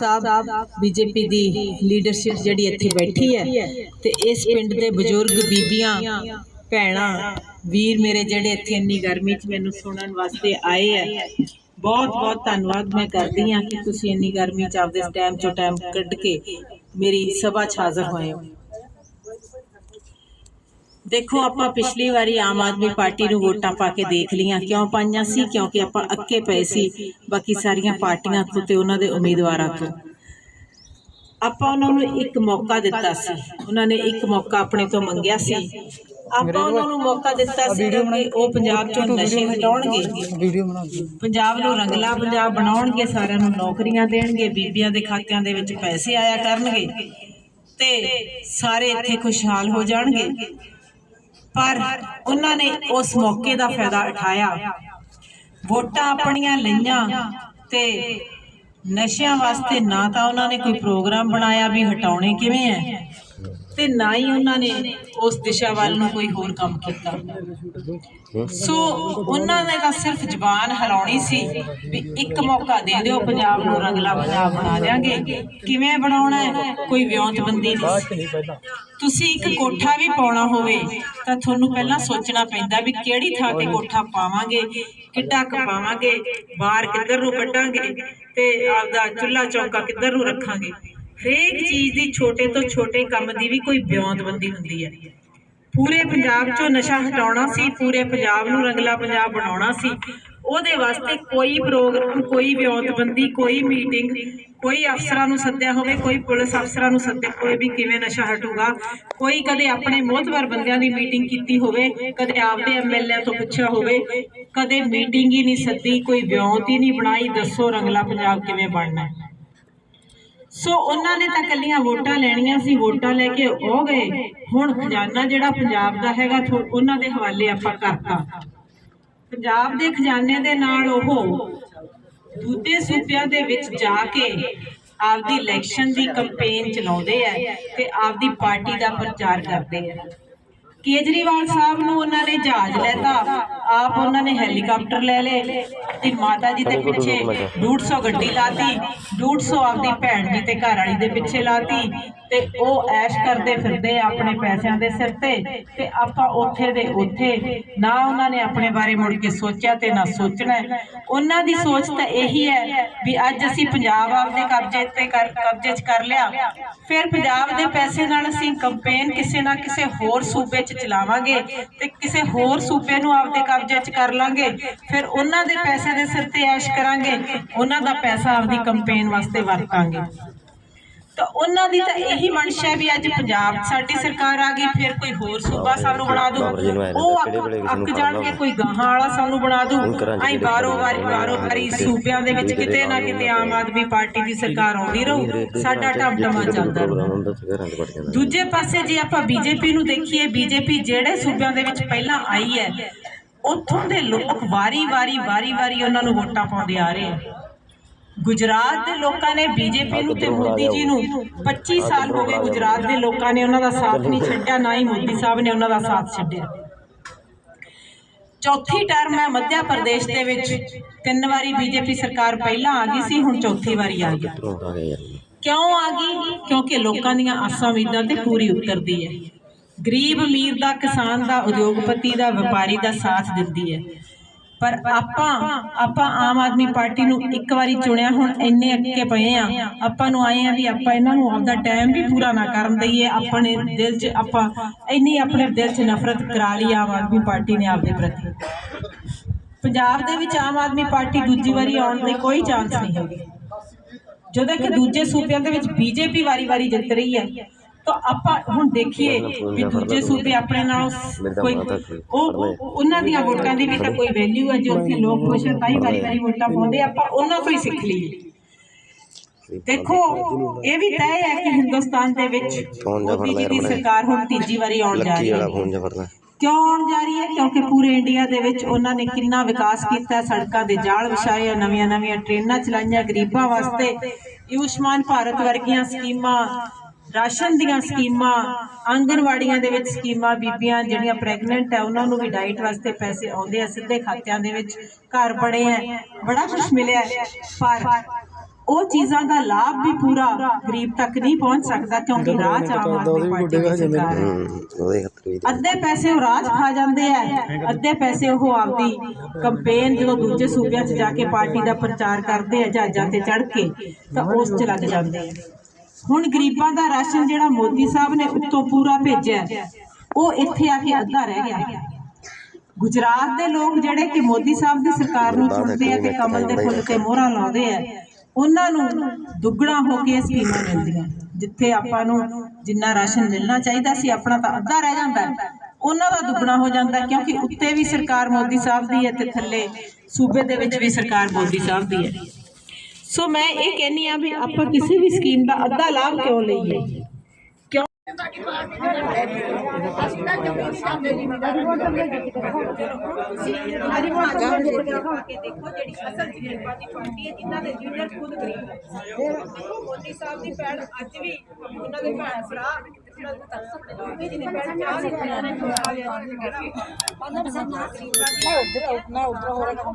ਸਾਹਿਬ, BJP ਦੀ leadership ਜਿਹੜੀ ਇੱਥੇ ਬੈਠੀ ਹੈ ਤੇ ਇਸ ਪਿੰਡ ਦੇ ਬਜ਼ੁਰਗ ਬੀਬੀਆਂ, ਭੈਣਾਂ, ਵੀਰ ਮੇਰੇ ਜਿਹੜੇ ਇੱਥੇ ਇੰਨੀ ਗਰਮੀ 'ਚ ਮੈਨੂੰ ਸੁਣਨ ਵਾਸਤੇ ਆਏ ਹੈ ਬਹੁਤ ਬਹੁਤ ਧੰਨਵਾਦ ਮੈਂ ਕਰਦੀ ਹਾਂ ਕਿ ਤੁਸੀਂ ਇੰਨੀ ਗਰਮੀ 'ਚ ਆਪਦੇ ਟਾਈਮ 'ਚੋਂ ਟਾਈਮ ਕੱਢ ਕੇ ਮੇਰੀ ਸਭਾ 'ਚ ਹਾਜ਼ਰ ਹੋਏ ਹੋ। ਦੇਖੋ ਆਪਾਂ ਪਿਛਲੀ ਵਾਰੀ ਆਮ ਆਦਮੀ ਪਾਰਟੀ ਨੂੰ ਵੋਟਾਂ ਪਾ ਕੇ ਦੇਖ ਲਈਆਂ। ਕਿਉਂ ਪਾਈਆਂ ਸੀ? ਕਿਉਂਕਿ ਆਪਾਂ ਅੱਕੇ ਪਏ ਸੀ। ਬਾਕੀ ਸਾਰੀਆਂ ਪਾਰਟੀਆਂ ਤੋਂ ਤੇ ਉਹਨਾਂ ਦੇ ਉਮੀਦਵਾਰਾਂ ਤੋਂ। ਆਪਾਂ ਉਹਨਾਂ ਨੂੰ ਇੱਕ ਮੌਕਾ ਦਿੱਤਾ ਸੀ। ਉਹਨਾਂ ਨੇ ਇੱਕ ਮੌਕਾ ਆਪਣੇ ਤੋਂ ਮੰਗਿਆ ਸੀ। ਆਪਾਂ ਉਹਨਾਂ ਨੂੰ ਮੌਕਾ ਦਿੱਤਾ ਸੀ ਕਿ ਉਹ ਪੰਜਾਬ ਚੋਂ ਨਸ਼ੇ ਹਟਾਉਣਗੇ। ਪੰਜਾਬ ਨੂੰ ਰੰਗਲਾ ਪੰਜਾਬ ਬਣਾਉਣਗੇ। ਸਾਰਿਆਂ ਨੂੰ ਨੌਕਰੀਆਂ ਦੇਣਗੇ। ਬੀਬੀਆਂ ਦੇ ਖਾਤਿਆਂ ਦੇ ਵਿੱਚ ਪੈਸੇ ਆਇਆ ਕਰਨਗੇ। ਤੇ ਸਾਰੇ ਇੱਥੇ ਖੁਸ਼ਹਾਲ ਹੋ ਜਾਣਗੇ। ਪਰ ਉਹਨਾਂ ਨੇ ਉਸ ਮੌਕੇ ਦਾ ਫਾਇਦਾ ਉਠਾਇਆ। ਵੋਟਾਂ ਆਪਣੀਆਂ ਲਈਆਂ ਤੇ ਨਸ਼ਿਆਂ ਵਾਸਤੇ ਨਾ ਤਾਂ ਉਹਨਾਂ ਨੇ ਕੋਈ ਪ੍ਰੋਗਰਾਮ ਬਣਾਇਆ ਵੀ ਹਟਾਉਣੇ ਕਿਵੇਂ ਹੈ ਤੇ ਨਾ ਹੀ ਉਹਨਾਂ ਨੇ ਉਸ ਦਿਸ਼ਾ ਵੱਲ ਨੂੰ ਕੋਈ ਹੋਰ ਕੰਮ ਕੀਤਾ। ਸੋ ਉਹਨਾਂ ਨੇ ਤਾਂ ਸਿਰਫ ਜ਼ਬਾਨ ਹਿਲਾਉਣੀ ਸੀ ਵੀ ਇੱਕ ਮੌਕਾ ਦੇ ਦਿਓ, ਪੰਜਾਬ ਨੂੰ ਰੰਗਲਾ ਪੰਜਾਬ ਬਣਾ ਦਿਆਂਗੇ। ਕਿਵੇਂ ਬਣਾਉਣਾ ਹੈ? ਕੋਈ ਵਿਉਂਤਬੰਦੀ ਨਹੀਂ। ਤੁਸੀਂ ਇੱਕ ਕੋਠਾ ਵੀ ਪਾਉਣਾ ਹੋਵੇ, ਤਾਂ ਤੁਹਾਨੂੰ ਪਹਿਲਾਂ ਸੋਚਣਾ ਪੈਂਦਾ ਵੀ ਕਿਹੜੀ ਥਾਂ ਤੇ ਕੋਠਾ ਪਾਵਾਂਗੇ, ਕਿੱਡਾ ਕੁ ਪਾਵਾਂਗੇ, ਬਾਹਰ ਕਿੱਧਰ ਨੂੰ ਕੱਢਾਂਗੇ ਤੇ ਆਪਦਾ ਚੁੱਲ੍ਹਾ ਚੌਂਕਾ ਕਿੱਧਰ ਨੂੰ ਰੱਖਾਂਗੇ। ਹਰੇਕ ਚੀਜ਼ ਦੀ ਛੋਟੇ ਤੋਂ ਛੋਟੇ ਕੰਮ ਦੀ ਵੀ ਕੋਈ ਵਿਉਂਤਬੰਦੀ ਹੁੰਦੀ ਹੈ। ਪੂਰੇ ਪੰਜਾਬ 'ਚੋਂ ਨਸ਼ਾ ਹਟਾਉਣਾ ਸੀ, ਪੂਰੇ ਪੰਜਾਬ ਨੂੰ ਰੰਗਲਾ ਪੰਜਾਬ ਬਣਾਉਣਾ ਸੀ। ਉਹਦੇ ਵਾਸਤੇ ਕੋਈ ਪ੍ਰੋਗਰਾਮ, ਕੋਈ ਵਿਉਂਤਬੰਦੀ ਕੋਈ ਮੀਟਿੰਗ, ਕੋਈ ਅਫਸਰਾਂ ਨੂੰ ਸੱਦਿਆ ਹੋਵੇ, ਕੋਈ ਪੁਲਿਸ ਅਫਸਰਾਂ ਨੂੰ ਸੱਦਿਆ ਹੋਵੇ ਵੀ ਕਿਵੇਂ ਨਸ਼ਾ ਹਟੂਗਾ। ਕੋਈ ਕਦੇ ਆਪਣੇ ਮੋਹਤਵਰ ਬੰਦਿਆਂ ਦੀ ਮੀਟਿੰਗ ਕੀਤੀ ਹੋਵੇ, ਕਦੇ ਆਪਦੇ ਐਮਐਲਏ ਤੋਂ ਪੁੱਛਿਆ ਹੋਵੇ, ਕਦੇ ਮੀਟਿੰਗ ਹੀ ਨਹੀਂ ਸੱਦੀ, ਕੋਈ ਵਿਉਂਤ ਹੀ ਨਹੀਂ ਬਣਾਈ, ਦੱਸੋ ਰੰਗਲਾ ਪੰਜਾਬ ਕਿਵੇਂ ਬਣਨਾ ਸੋ ਉਹਨਾਂ ਨੇ ਤਾਂ ਕੱਲੀਆਂ ਵੋਟਾਂ ਲੈਣੀਆਂ ਸੀ, ਵੋਟਾਂ ਲੈ ਕੇ ਉਹ ਗਏ। ਹੁਣ ਖਜ਼ਾਨਾ ਜਿਹੜਾ ਪੰਜਾਬ ਦਾ ਹੈਗਾ, ਥੋ- ਉਹਨਾਂ ਦੇ ਹਵਾਲੇ ਆਪਾਂ ਕਰਤਾ। ਪੰਜਾਬ ਦੇ ਖਜ਼ਾਨੇ ਦੇ ਨਾਲ ਉਹ ਦੂਜੇ ਸੂਬਿਆਂ ਦੇ ਵਿੱਚ ਜਾ ਕੇ ਆਪਦੀ ਇਲੈਕਸ਼ਨ ਦੀ ਕੈਂਪੇਨ ਚਲਾਉਂਦੇ ਆ ਤੇ ਆਪਦੀ ਪਾਰਟੀ ਦਾ ਪ੍ਰਚਾਰ ਕਰਦੇ ਆ। ਕੇਜਰੀਵਾਲ ਸਾਹਿਬ ਨੂੰ ਉਹਨਾਂ ਨੇ ਜਹਾਜ਼ ਲੈਤਾ। ਆਪ ਉਹਨਾਂ ਨੇ ਹੈਲੀਕਾਪਟਰ ਲੈ ਲਏ ਤੇ ਮਾਤਾ ਜੀ ਦੇ ਪਿੱਛੇ 150 ਗੱਡੀ ਲਾਤੀ 150 ਆਪਦੀ ਭੈਣ ਜੀ ਤੇ ਘਰ ਵਾਲੀ ਦੇ ਪਿੱਛੇ ਲਾਤੀ ਤੇ ਉਹ ਐਸ਼ ਕਰਦੇ ਫਿਰਦੇ ਆਪਣੇ ਪੈਸਿਆਂ ਦੇ ਸਿਰ ਤੇ ਤੇ ਆਪਾਂ ਉੱਥੇ ਦੇ ਉੱਥੇ। ਨਾ ਉਹਨਾਂ ਨੇ ਆਪਣੇ ਬਾਰੇ ਮੁੜ ਕੇ ਸੋਚਿਆ ਤੇ ਨਾ ਸੋਚਣਾ। ਉਹਨਾਂ ਦੀ ਸੋਚ ਤਾਂ ਇਹੀ ਹੈ ਵੀ ਅੱਜ ਅਸੀਂ ਪੰਜਾਬ ਆਪਦੇ ਕਬਜ਼ੇ ਤੇ ਕਰ, ਕਬਜ਼ੇ 'ਚ ਕਰ ਲਿਆ। ਫਿਰ ਪੰਜਾਬ ਦੇ ਪੈਸੇ ਨਾਲ ਅਸੀਂ ਕੰਪੇਨ ਕਿਸੇ ਨਾ ਕਿਸੇ ਹੋਰ ਸੂਬੇ 'ਚ ਚਲਾਵਾਂਗੇ ਤੇ ਕਿਸੇ ਹੋਰ ਸੂਬੇ ਨੂੰ ਆਪਦੇ ਕਬਜ਼ੇ 'ਚ ਕਰ ਲਾਂਗੇ। ਫਿਰ ਉਹਨਾਂ ਦੇ ਪੈਸੇ ਦੇ ਸਿਰ ਤੇ ਐਸ਼ ਕਰਾਂਗੇ, ਉਹਨਾਂ ਦਾ ਪੈਸਾ ਆਪਦੀ ਕੰਪੇਨ ਵਾਸਤੇ ਵਰਤਾਂਗੇ। ਤਾਂ ਉਹਨਾਂ ਦੀ ਤਾਂ ਇਹੀ ਮਨਸ਼ਾ ਹੈ ਵੀ ਅੱਜ ਪੰਜਾਬ ਸਾਡੀ ਸਰਕਾਰ ਆ ਗਈ ਫਿਰ ਕੋਈ ਹੋਰ ਸੂਬਾ ਸਾਨੂੰ ਬਣਾ ਦੂ। ਉਹ ਅੱਕ- ਅੱਕ ਜਾਣਗੇ ਕੋਈ ਗਾਹਾਂ ਵਾਲਾ ਸਾਨੂੰ ਬਣਾ ਦੂ। ਆਈ ਬਾਰੋ ਵਾਰੀ ਬਾਰੋ ਵਾਰੀ ਸੂਬਿਆਂ ਦੇ ਵਿੱਚ ਕਿਤੇ ਨਾ ਕਿਤੇ ਆਮ ਆਦਮੀ ਪਾਰਟੀ ਦੀ ਸਰਕਾਰ ਆਉਂਦੀ ਰਹੂ। ਸਾਡਾ ਟਮਟਮਾ ਚੱਲਦਾ ਰਹੂ ਦੂਜੇ ਪਾਸੇ ਜੇ ਆਪਾਂ ਬੀਜੇਪੀ ਨੂੰ ਦੇਖੀਏ ਬੀਜੇਪੀ ਜਿਹੜੇ ਸੂਬਿਆਂ ਦੇ ਵਿੱਚ ਪਹਿਲਾਂ ਆਈ ਹੈ ਉੱਥੋਂ ਦੇ ਲੋਕ ਵਾਰੀ-ਵਾਰੀ ਵਾਰੀ-ਵਾਰੀ ਉਹਨਾਂ ਨੂੰ ਵੋਟਾਂ ਪਾਉਂਦੇ ਆ ਰਹੇ ਆ। ਗੁਜਰਾਤ ਦੇ ਲੋਕਾਂ ਨੇ ਬੀਜੇਪੀ ਨੂੰ ਤੇ ਮੋਦੀ ਜੀ ਨੂੰ 25 ਸਾਲ ਹੋ ਗਏ ਗੁਜਰਾਤ ਦੇ ਲੋਕਾਂ ਨੇ ਉਹਨਾਂ ਦਾ ਸਾਥ ਨਹੀਂ ਛੱਡਿਆ, ਨਾ ਹੀ ਮੋਦੀ ਸਾਹਿਬ ਨੇ ਉਹਨਾਂ ਦਾ ਸਾਥ ਛੱਡਿਆ। ਚੌਥੀ ਟਰਮ ਹੈ ਮੱਧਿਆ ਪ੍ਰਦੇਸ਼ ਦੇ ਵਿੱਚ। ਤਿੰਨ ਵਾਰੀ ਬੀਜੇਪੀ ਸਰਕਾਰ ਪਹਿਲਾਂ ਆ ਗਈ ਸੀ, ਹੁਣ ਚੌਥੀ ਵਾਰੀ ਆ ਗਈ। ਕਿਉਂ ਆ ਗਈ? ਕਿਉਂਕਿ ਲੋਕਾਂ ਦੀਆਂ ਆਸਾਂ ਉਮੀਦਾਂ ਤੇ ਪੂਰੀ ਉਤਰਦੀ ਹੈ। ਗਰੀਬ ਅਮੀਰ ਦਾ, ਕਿਸਾਨ ਦਾ, ਉਦਯੋਗਪਤੀ ਦਾ, ਵਪਾਰੀ ਦਾ ਸਾਥ ਦਿੰਦੀ ਹੈ। ਪਰ ਆਪਾਂ ਆਪਾਂ ਆਮ ਆਦਮੀ ਪਾਰਟੀ ਨੂੰ ਇੱਕ ਵਾਰੀ ਚੁਣਿਆ, ਹੁਣ ਇੰਨੇ ਅੱਕੇ ਪਏ ਆ। ਆਪਾਂ ਨੂੰ ਆਏ ਆ ਵੀ ਆਪਾਂ ਇਹਨਾਂ ਨੂੰ ਆਪਦਾ ਟਾਈਮ ਵੀ ਪੂਰਾ ਨਾ ਕਰਨ ਦਈਏ। ਆਪਣੇ ਦਿਲ 'ਚ ਆਪਾਂ ਇੰਨੀ ਆਪਣੇ ਦਿਲ 'ਚ ਨਫ਼ਰਤ ਕਰਾ ਲਈ ਆਮ ਆਦਮੀ ਪਾਰਟੀ ਨੇ ਆਪਦੇ ਪ੍ਰਤੀ। ਪੰਜਾਬ ਦੇ ਵਿੱਚ ਆਮ ਆਦਮੀ ਪਾਰਟੀ ਦੂਜੀ ਵਾਰੀ ਆਉਣ ਦੇ ਕੋਈ ਚਾਂਸ ਨਹੀਂ ਹੈਗੇ। ਜਦੋਂ ਕਿ ਦੂਜੇ ਸੂਬਿਆਂ ਦੇ ਵਿੱਚ ਬੀਜੇਪੀ ਵਾਰੀ-ਵਾਰੀ ਜਿੱਤ ਰਹੀ ਹੈ ਤਾਂ ਆਪਾਂ ਹੁਣ ਦੇਖੀਏ ਵੀ ਦੂਜੇ ਸੂਬੇ ਆਪਣੇ ਨਾਲੋਂ ਕੋਈ ਉਹ ਉਹ- ਉਹਨਾਂ ਦੀਆਂ ਵੋਟਾਂ ਦੀ ਵੀ ਤਾਂ ਕੋਈ ਵੈਲਿਊ ਹੈ ਜੋ ਉੱਥੇ ਲੋਕ ਖੁਸ਼ ਹੈ ਤਾਂ ਹੀ ਵਾਰੀ-ਵਾਰੀ ਵੋਟਾਂ ਪਾਉਂਦੇ ਆਪਾਂ ਉਹਨਾਂ ਤੋਂ ਹੀ ਸਿੱਖ ਲਈਏ। ਦੇਖੋ ਇਹ ਵੀ ਤੈਅ ਹੈ ਕਿ ਹਿੰਦੁਸਤਾਨ ਦੇ ਵਿੱਚ ਮੋਦੀ ਜੀ ਦੀ ਸਰਕਾਰ ਹੁਣ ਤੀਜੀ ਵਾਰੀ ਆਉਣ ਜਾ ਰਹੀ ਹੈ। ਕਿਉਂ ਆਉਣ ਜਾ ਰਹੀ ਹੈ? ਕਿਉਂਕਿ ਪੂਰੇ ਇੰਡੀਆ ਦੇ ਵਿੱਚ ਉਹਨਾਂ ਨੇ ਕਿੰਨਾ ਵਿਕਾਸ ਕੀਤਾ ਸੜਕਾਂ ਦੇ ਜਾਲ ਵਿਛਾਏ ਨਵੀਆਂ ਨਵੀਆਂ ਟ੍ਰੇਨਾਂ ਚਲਾਈਆਂ ਗਰੀਬਾਂ ਵਾਸਤੇ ਆਯੁਸ਼ਮਾਨ ਭਾਰਤ ਵਰਗੀਆਂ ਸਕੀਮਾਂ ਰਾਸ਼ਨ ਦੀਆਂ ਸਕੀਮਾਂ ਆਂਗਨਵਾੜੀਆਂ ਦੇ ਵਿੱਚ ਸਕੀਮਾਂ ਬੀਬੀਆਂ ਜਿਹੜੀਆਂ ਪ੍ਰੈਗਨੈਂਟ ਹੈ ਉਹਨਾਂ ਨੂੰ ਵੀ ਡਾਈਟ ਵਾਸਤੇ ਪੈਸੇ ਆਉਂਦੇ ਆ ਸਿੱਧੇ ਖਾਤਿਆਂ ਦੇ ਵਿੱਚ ਘਰ ਬੜੇ ਹੈ ਬੜਾ ਕੁਝ ਮਿਲਿਆ। ਪਰ ਉਹ ਚੀਜ਼ਾਂ ਦਾ ਲਾਭ ਵੀ ਪੂਰਾ ਗਰੀਬ ਤੱਕ ਨਹੀਂ ਪਹੁੰਚ ਸਕਦਾ ਕਿਉਂਕਿ ਚ ਆਮ ਆਦਮੀ ਪਾਰਟੀ ਦੀ ਸਰਕਾਰ ਹੈ। ਅੱਧੇ ਪੈਸੇ ਉਹ ਰਾਜ ਖਾ ਜਾਂਦੇ ਆ। ਅੱਧੇ ਪੈਸੇ ਉਹ ਆਪਦੀ ਕੰਪੇਨ ਜਦੋਂ ਦੂਜੇ ਸੂਬਿਆਂ 'ਚ ਜਾ ਕੇ ਪਾਰਟੀ ਦਾ ਪ੍ਰਚਾਰ ਕਰਦੇ ਆ ਜਹਾਜ਼ਾਂ ਤੇ ਚੜ੍ਹ ਕੇ ਤਾਂ ਉਸ 'ਚ ਲੱਗ ਜਾਂਦੇ ਆ। ਹੁਣ ਗਰੀਬਾਂ ਦਾ ਰਾਸ਼ਨ ਜਿਹੜਾ ਮੋਦੀ ਸਾਹਿਬ ਨੇ ਉੱਤੋਂ ਪੂਰਾ ਭੇਜਿਆ ਉਹ ਇੱਥੇ ਆ ਕੇ ਅੱਧਾ ਰਹਿ ਗਿਆ। ਗੁਜਰਾਤ ਦੇ ਲੋਕ ਜਿਹੜੇ ਕਿ ਮੋਦੀ ਸਾਹਿਬ ਦੀ ਸਰਕਾਰ ਨੂੰ ਚੁਣਦੇ ਆ ਤੇ ਕਮਲ ਦੇ ਫੁੱਲ ਤੇ ਮੋਹਰਾਂ ਲਾਉਂਦੇ ਆ ਉਹਨਾਂ ਨੂੰ ਦੁੱਗਣਾ ਹੋ ਕੇ ਸਕੀਮਾਂ ਮਿਲਦੀਆਂ। ਜਿੱਥੇ ਆਪਾਂ ਨੂੰ ਜਿੰਨਾ ਰਾਸ਼ਨ ਮਿਲਣਾ ਚਾਹੀਦਾ ਸੀ ਆਪਣਾ ਤਾਂ ਅੱਧਾ ਰਹਿ ਜਾਂਦਾ। ਉਹਨਾਂ ਦਾ ਦੁੱਗਣਾ ਹੋ ਜਾਂਦਾ ਕਿਉਂਕਿ ਉੱਤੇ ਵੀ ਸਰਕਾਰ ਮੋਦੀ ਸਾਹਿਬ ਦੀ ਹੈ ਤੇ ਥੱਲੇ ਸੂਬੇ ਦੇ ਵਿੱਚ ਵੀ ਸਰਕਾਰ ਮੋਦੀ ਸਾਹਿਬ ਦੀ ਹੈ। ਸੋ ਮੈਂ ਇਹ ਕਹਿੰਨੀ ਆ ਵੀ ਆਪਾਂ ਕਿਸੇ ਵੀ ਸਕੀਮ ਦਾ ਅੱਧਾ ਲਾਭ ਕਿਉਂ ਲਈਏ? ਕਿਉਂ? ਮੋਦੀ ਸਾਹਿਬ ਦੀ ਭੈਣ ਅੱਜ ਵੀ ਉਹਨਾਂ ਦੇ ਭੈਣ ਭਰਾ ਜਿਹਨੇ ਨਹੀਂ ਉਧਰ ਨਾ ਉਧਰ ਹੋ ਰਿਹਾ